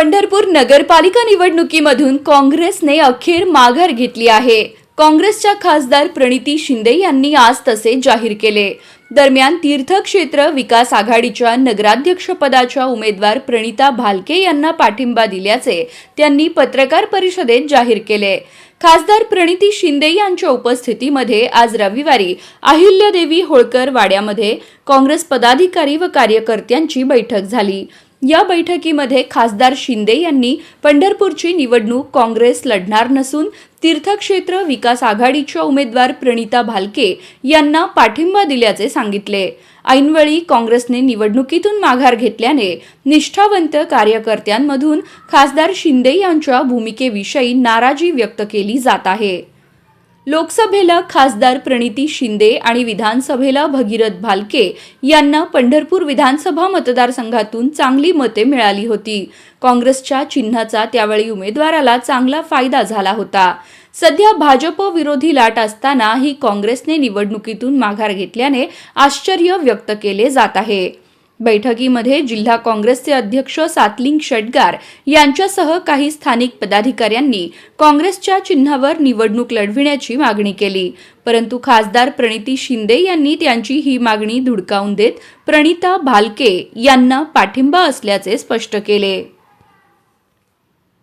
पंढरपूर नगरपालिका निवडणुकीमधून काँग्रेसने अखेर माघार घेतली आहे. काँग्रेसच्या खासदार प्रणिती शिंदे यांनी आज तसे जाहीर केले. दरम्यान तीर्थक्षेत्र विकास आघाडीच्या नगराध्यक्षपदाच्या उमेदवार प्रणिता भालके यांना पाठिंबा दिल्याचे त्यांनी पत्रकार परिषदेत जाहीर केले. खासदार प्रणिती शिंदे यांच्या उपस्थितीमध्ये आज रविवारी अहिल्यादेवी होळकर वाड्यामध्ये काँग्रेस पदाधिकारी व कार्यकर्त्यांची बैठक झाली. या बैठकीमध्ये खासदार शिंदे यांनी पंढरपूरची निवडणूक काँग्रेस लढणार नसून तीर्थक्षेत्र विकास आघाडीच्या उमेदवार प्रणिता भालके यांना पाठिंबा दिल्याचे सांगितले. ऐनवेळी काँग्रेसने निवडणुकीतून माघार घेतल्याने निष्ठावंत कार्यकर्त्यांमधून खासदार शिंदे यांच्या भूमिकेविषयी नाराजी व्यक्त केली जात आहे. लोकसभेला खासदार प्रणिती शिंदे आणि विधानसभेला भगीरथ भालके यांना पंढरपूर विधानसभा मतदारसंघातून चांगली मते मिळाली होती. काँग्रेसच्या चिन्हाचा त्यावेळी उमेदवाराला चांगला फायदा झाला होता. सध्या भाजप विरोधी लाट असताना ही काँग्रेसने निवडणुकीतून माघार घेतल्याने आश्चर्य व्यक्त केले जात आहे. बैठकीमध्ये जिल्हा काँग्रेसचे अध्यक्ष सातलिंग शेटगार यांच्यासह काही स्थानिक पदाधिकाऱ्यांनी काँग्रेसच्या चिन्हावर निवडणूक लढविण्याची मागणी केली. परंतु खासदार प्रणिती शिंदे यांनी त्यांची ही मागणी धुडकावून देत प्रणिता भालके यांना पाठिंबा असल्याचे स्पष्ट केले.